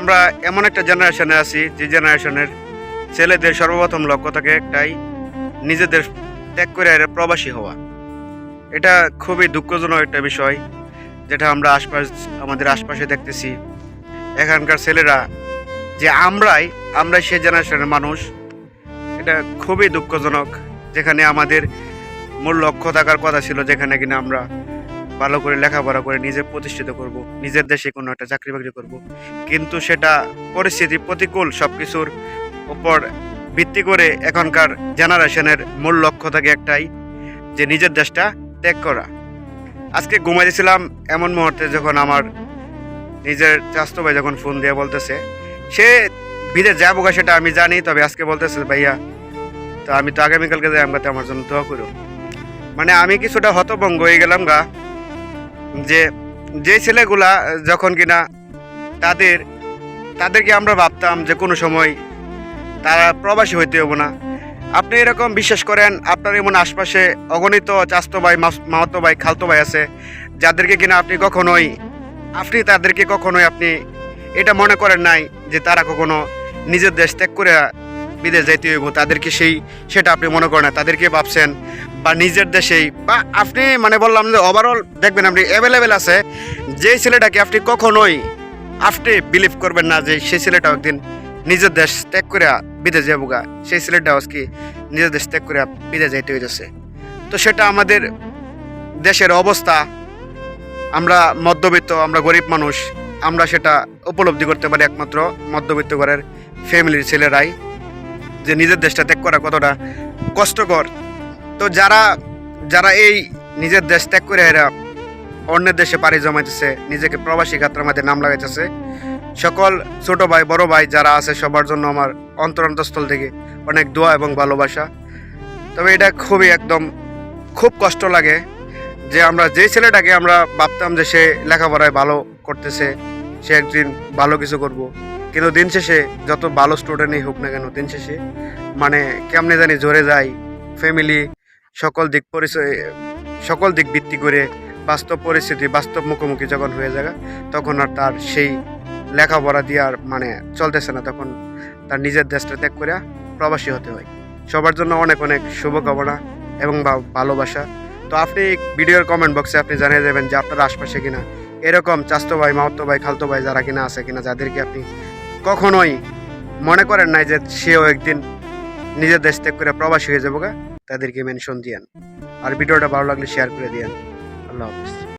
আমরা এমন একটা জেনারেশনে আছি, যে জেনারেশনের ছেলেদের সর্বপ্রথম লক্ষ্য থাকে একটাই, নিজেদের ত্যাগ করে প্রবাসী হওয়া। এটা খুবই দুঃখজনক একটা বিষয়, যেটা আমরা আশপাশ, আমাদের আশপাশে দেখতেছি। এখানকার ছেলেরা যে আমরাই আমরাই সেই জেনারেশনের মানুষ, এটা খুবই দুঃখজনক, যেখানে আমাদের মূল লক্ষ্য থাকার কথা ছিল যেখানে কিনা আমরা ভালো করে লেখাপড়া করে নিজে প্রতিষ্ঠিত করব, নিজের দেশে কোনো একটা চাকরি বাকরি করব। কিন্তু সেটা পরিস্থিতি প্রতিকূল সব কিছুর উপর ভিত্তি করে এখনকার জেনারেশনের মূল লক্ষ্য থাকে একটাই, যে নিজের দেশটা ত্যাগ করা। আজকে ঘুমাইছিলাম এমন মুহূর্তে যখন আমার নিজের চাস্তো ভাই যখন ফোন দিয়ে বলতেছে, সে বিদেশ যাব সেটা আমি জানি, তবে আজকে বলতেছে ভাইয়া, তো আমি তো আগামীকালকে যাই আমাকে আমার জন্য দোয়া করো। মানে আমি কিছুটা হতভঙ্গ হয়ে গেলাম গা। যে যে ছেলেগুলা যখন কিনা তাদের, তাদেরকে আমরা ভাবতাম যে কোনো সময় তারা প্রবাসী হইতে হব না। আপনি এরকম বিশ্বাস করেন, আপনার এমন আশপাশে অগণিত চাস্তো ভাই মামাতো ভাই, খালতো ভাই আছে, যাদেরকে কিনা আপনি কখনোই, আপনি তাদেরকে কখনোই আপনি এটা মনে করেন নাই যে তারা কখনো নিজের দেশ ত্যাগ করে বিদেশ যাইতে হইব। তাদেরকে সেই, সেটা আপনি মনে করেন না। তাদেরকে ভাবছেন বা নিজের দেশেই, বা আপনি মানে বললাম যে ওভারঅল দেখবেন আপনি অ্যাভেলেবেল আছে যে ছেলেটাকে আপনি কখনোই আপনি বিলিভ করবেন না যে সেই ছেলেটা একদিন নিজের দেশ ত্যাগ করে বিদেশ যাব গা। সেই ছেলেটা আজকে নিজের দেশ ত্যাগ করে বিদেশ যাইতে হইতেছে। তো সেটা আমাদের দেশের অবস্থা, আমরা মধ্যবিত্ত, আমরা গরিব মানুষ, আমরা সেটা উপলব্ধি করতে পারি একমাত্র মধ্যবিত্ত ঘরের ফ্যামিলির ছেলেরাই। যে নিজের দেশটা ত্যাগ করা কতটা কষ্টকর তো যারা যারা এই নিজের দেশ ত্যাগ করে এরা অন্য দেশে পাড়ি জমাইতেছে, নিজেকে প্রবাসী যাত্রার মধ্যে নাম লাগাইতেছে, সকল ছোট ভাই, বড় ভাই যারা আছে সবার জন্য আমার অন্তরন্তস্থল থেকে অনেক দোয়া এবং ভালোবাসা। তবে এটা খুবই একদম খুব কষ্ট লাগে যে আমরা যেই ছেলেটাকে আমরা ভাবতাম যে সে লেখাপড়ায় ভালো করতেছে, সে একদিন ভালো কিছু করব। কিন্তু দিন শেষে যত ভালো স্টুডেন্টই হোক না কেন, দিন শেষে মানে কেমনে জানি জোরে যায় ফ্যামিলি সকল দিক পরিচয়, সকল দিক ভিত্তি করে বাস্তব পরিস্থিতি, বাস্তব মুখোমুখি যখন হয়ে যায় তখন আর তার সেই লেখাপড়া দিয়ে আর মানে চলতেছে না। তখন তার নিজের দেশটা ত্যাগ করে প্রবাসী হতে হয়। সবার জন্য অনেক অনেক শুভকামনা এবং ভালোবাসা। তো আপনি ভিডিওর কমেন্ট বক্সে আপনি জানিয়ে দেবেন যে আপনার আশপাশে কিনা এরকম চাস্তো ভাই মাহতো ভাই, খালতো ভাই যারা কিনা আছে কিনা, যাদেরকে আপনি কখনোই মনে করেন নাই যে সেও একদিন নিজের দেশ ত্যাগ করে প্রবাসী হয়ে যাব তাদেরকে মেনশন দিয়েন। আর ভিডিওটা ভালো লাগলে শেয়ার করে দিয়েন। আল্লাহ হাফিজ।